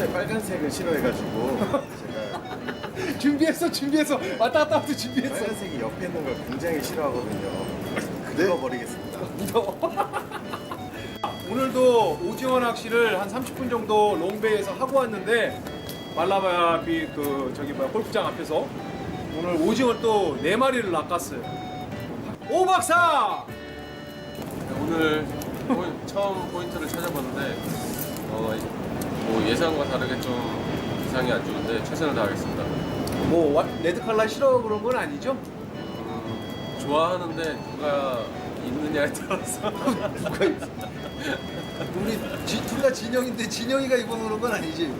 원래 빨간색을 싫어해가지고 제가 준비했어 준비했어 왔다 갔다 하면서 준비했어 빨간색이 옆에 있는 걸 굉장히 싫어하거든요. 그려버리겠습니다. 오늘도 오징어 낚시를 한 30분 정도 롱베이에서 하고 왔는데 말라바비 그 저기 뭐야 골프장 앞에서 오늘 오징어 또 네 마리를 낚았어요. 오 박사! 오늘 포인, 처음 포인트를 찾아봤는데 어, 뭐 예상과 다르게 좀 기상이 안 좋은데 최선을 다하겠습니다. 뭐 와- 레드 칼라 싫어 그런 건 아니죠? 음, 좋아하는데 누가 있느냐에 따라서 누가 있어? 우리 둘 다 진영인데 진영이가 입어놓은 그런 건 아니지.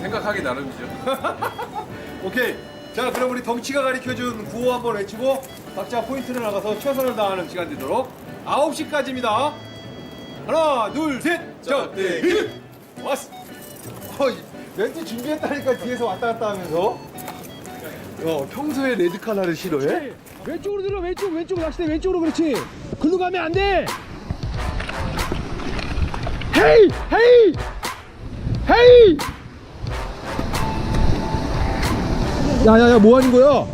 생각하기 나름이죠. 오케이. 자, 그럼 우리 덩치가 가르쳐준 구호 한번 외치고 각자 포인트를 나가서 최선을 다하는 시간 되도록 9시까지입니다. 하나, 둘, 셋. 자, 네, 일. 왔어. 어이, 멘트 준비했다니까 뒤에서 왔다 갔다 하면서. 어, 평소에 레드 칼라를 싫어해? 왼쪽으로 들어 왼쪽 왼쪽 낚시대 왼쪽으로 그렇지. 글로 가면 안돼. 헤이 헤이 헤이. 야야야 뭐 하는 거야?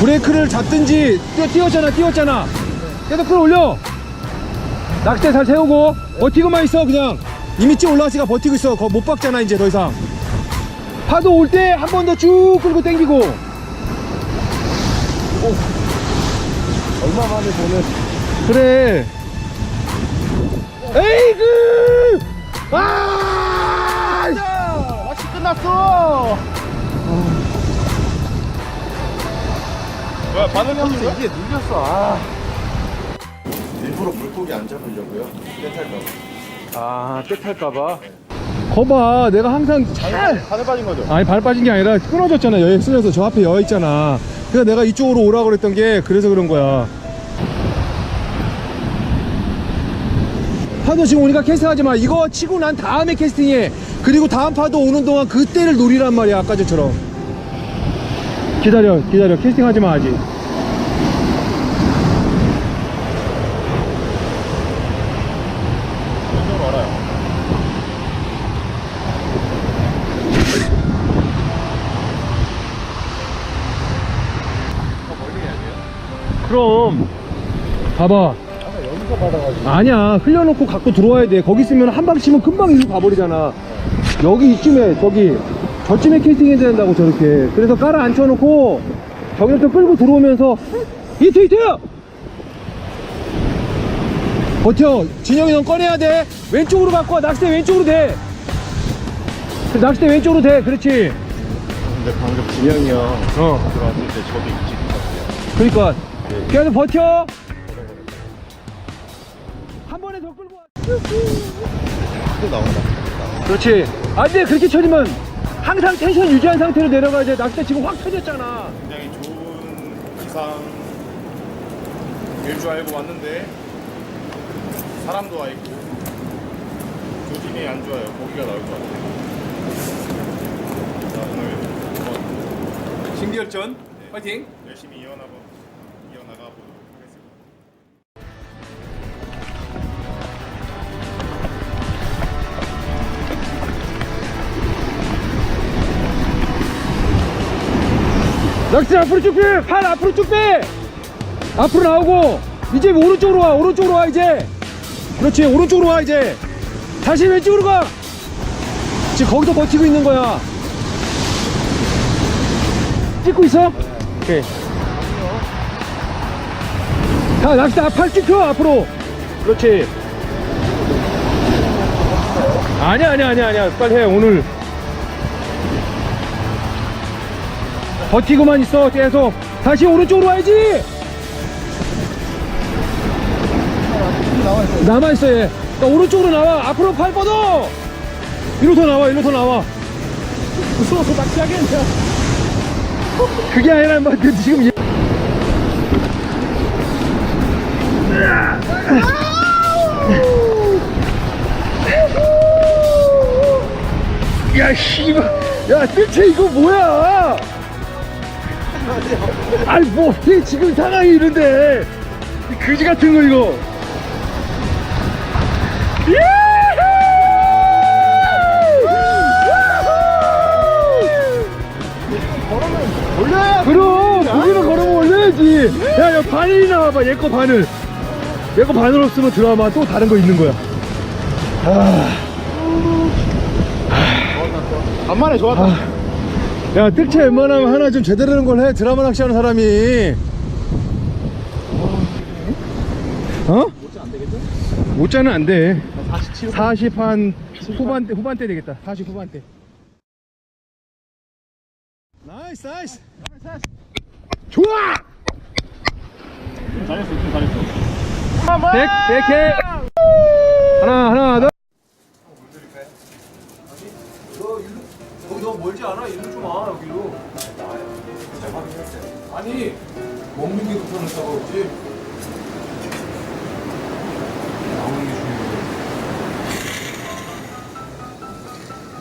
브레이크를 잡든지 뛰어, 뛰었잖아 뛰었잖아. 계속 끌어올려 낚싯대 잘 세우고 버티고만 있어 그냥. 이미 찌 올라왔으니까 버티고 있어. 거못 박잖아 이제 더 이상. 파도 올 때 한 번 더 쭉 끌고 당기고. 얼마 만에 보는. 그래. 에이그! 아! 낚시 끝났어. 뭐야, 바늘 하면서 이게 눌렸어. 아. 일부러 물고기 안 잡으려고요. 떼탈까봐. 아, 떼탈까봐. 거봐 내가 항상 잘 바늘 빠진 거죠? 아니 발 빠진 게 아니라 끊어졌잖아. 여기 쓰면서 저 앞에 여 있잖아. 그래서 내가 이쪽으로 오라 그랬던 게 그래서 그런 거야. 파도 지금 오니까 캐스팅하지 마. 이거 치고 난 다음에 캐스팅해. 그리고 다음 파도 오는 동안 그때를 노리란 말이야 아까 전처럼. 기다려 기다려. 캐스팅하지 마 아직 그럼 봐봐. 아니야 흘려놓고 갖고 들어와야 돼. 거기 있으면 한 방 치면 금방 일로 가버리잖아. 여기 이쯤에 저기 저쯤에 캐스팅해야 된다고 저렇게. 그래서 깔아 앉혀놓고 저기부터 끌고 들어오면서 히트 히트! 버텨. 진영이 넌 꺼내야 돼. 왼쪽으로 갖고 와 낚싯대 왼쪽으로 돼그 낚싯대 왼쪽으로 돼 그렇지. 근데 방금 진영이 형 어. 들어왔을 때 저도 있었어요. 그러니까 계속 버텨 한 번에 더 끌고 와 또 나온다. 그렇지 안 돼 그렇게 쳐지면 항상 텐션 유지한 상태로 내려가야 돼 낚싯대 지금 확 터졌잖아 굉장히 좋은 기상 일 줄 알고 왔는데 사람도 와 있고 조짐이 안 좋아요. 고기가 나올 것 같아요. 자 오늘 한번 신기열전. 파이팅. 열심히 이어나가 낚싯대 앞으로 쭉 빼 팔 앞으로 쭉 빼! 앞으로 나오고 이제 오른쪽으로 와 오른쪽으로 와 이제. 그렇지 오른쪽으로 와 이제. 다시 왼쪽으로 가! 지금 거기서 버티고 있는 거야. 찍고 있어? 오케이. 자 낚싯대 팔쭉 펴 앞으로. 그렇지. 아니야 아니야 아니야 아니야. 빨리 해 오늘 버티고만 있어 계속. 다시 오른쪽으로 와야지. 남아있어 얘. 그러니까 오른쪽으로 나와. 앞으로 팔 뻗어. 이리로 더 나와 이리로 더 나와. 무서워서 낚시하겠냐 그게 아니라 인마 그 지금 얘. 야 씨발. 야 대체 이거 뭐야 아니 뭐 어떻게 지금 상황이 이런데. 그지 같은 거 이거. 야, 야, 바늘이 나와봐 얘 거 바늘. 얘 거 바늘 없으면 드라마 또 다른 거 있는 거야. 아, 아. 간만에 좋았다. 아. 야, 뜰채 웬만하면 하나 좀 제대로 된 걸 해. 드라마 낚시하는 사람이. 어? 못자는 안 돼. 40 한 후반대, 후반대 되겠다. 40 후반대. 나이스, 나이스. 좋아! 잘했어, 좀 잘했어. 백, 백해.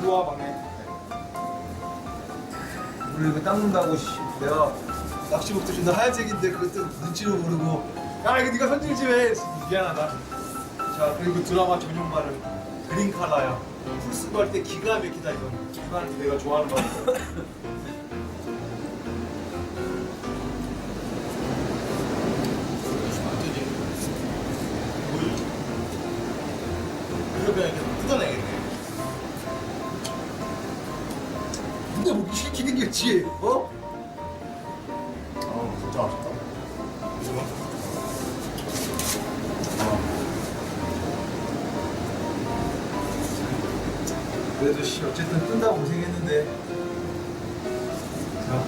일로 와 막내 우리 이거 닦는다고 씨 내가 낚시복도 준다 하얀색인데 그것도 눈치를 모르고 야 이거 네가 손질 좀 해. 미안하다. 자 그리고 드라마 전용 말은 그린 칼라야. 풀 쓰고 할 때 기가 막히다 이거 이거 내가 좋아하는 거 그러면 이 시키는 게 지 어? 아, 진짜 아쉽다. 그래도 씨 어쨌든 뜬다고 고생했는데 자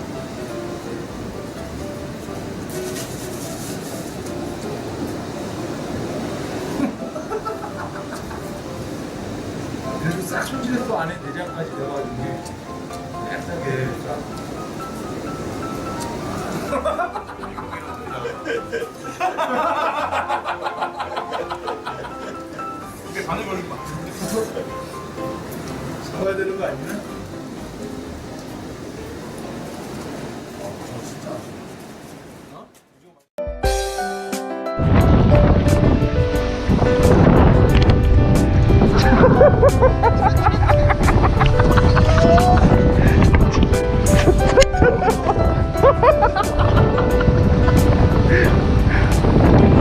그래도 싹 손질해서 안에 내장까지 넣어가지고 반을 걸린 거 같아. 잡아야 되는 거 아니야?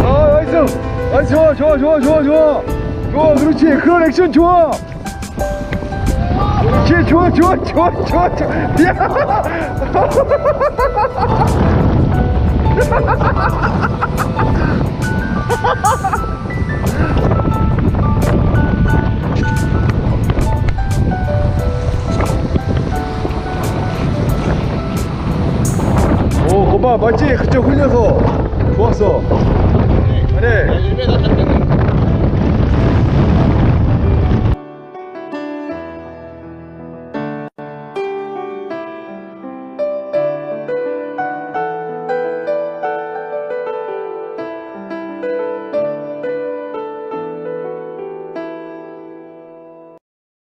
아, 나이스. 나이스, 좋아, 좋아, 좋아, 좋아, 좋아. 좋아, 그렇지. 그런 액션 좋아. 그렇지, 좋아, 좋아, 좋아, 좋아, 좋아. 야! 오, 거봐, 맞지? 그쪽 흘려서. 좋았어. 그래. 1m